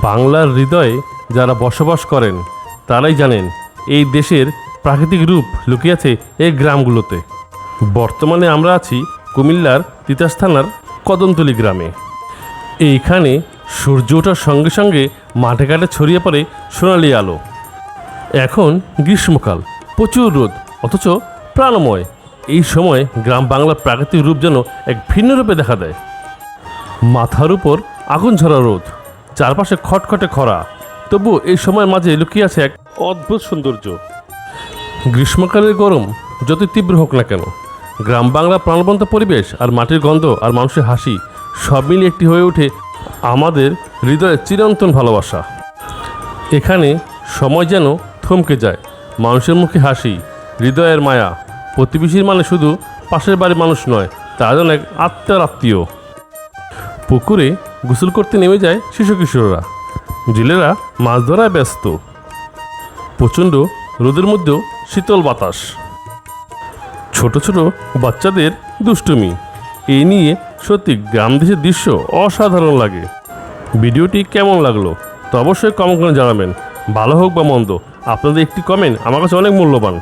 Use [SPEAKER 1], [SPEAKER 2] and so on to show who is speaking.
[SPEAKER 1] বাংলার হৃদয়ে যারা বসবাস করেন, তারাই জানেন এই দেশের প্রাকৃতিক রূপ লুকিয়ে আছে এই গ্রামগুলোতে। বর্তমানে আমরা আছি কুমিল্লার তিতাস থানার কদমতলি গ্রামে। এইখানে সূর্য ওঠার সঙ্গে সঙ্গে মাঠে ঘাটে ছড়িয়ে পড়ে সোনালি আলো। এখন গ্রীষ্মকাল, প্রচুর রোদ, অথচ প্রাণময়। এই সময় গ্রাম বাংলার প্রাকৃতিক রূপ যেন এক ভিন্ন রূপে দেখা দেয়। মাথার উপর আগুন ঝরা রোদ। চারপাশে খটখটে খরা। তবু এই সময়ের মাঝে লুকিয়ে আছে এক অদ্ভুত সৌন্দর্য। গ্রীষ্মকালের গরম যতই তীব্র হোক না কেন, গ্রাম বাংলার প্রাণবন্ত পরিবেশ আর মাটির গন্ধ আর মানুষের হাসি সব মিলিয়ে একটি হয়ে ওঠে আমাদের হৃদয়ের চিরন্তন ভালোবাসা। এখানে সময় যেন থমকে যায়, মানুষের মুখে হাসি, হৃদয়ের মায়া, প্রতিবেশীর মানে শুধু পাশের বাড়ির মানুষ নয়, তারা যেন এক আত্মার আত্মীয়। পুকুরে গোসল করতে নেমে যায় শিশু কিশোররা। জেলেরা মাছ ধরায় ব্যস্ত। প্রচণ্ড রোদের মধ্যেও শীতল বাতাস। ছোট ছোট বাচ্চাদের দুষ্টুমি এই নিয়ে সত্যি গ্রাম দেশের দৃশ্য অসাধারণ লাগে। ভিডিওটি কেমন লাগল তো অবশ্যই কমেন্ট করে জানাবেন। ভালো হোক বা মন্দ, আপনাদের একটি কমেন্ট আমার কাছে অনেক মূল্যবান।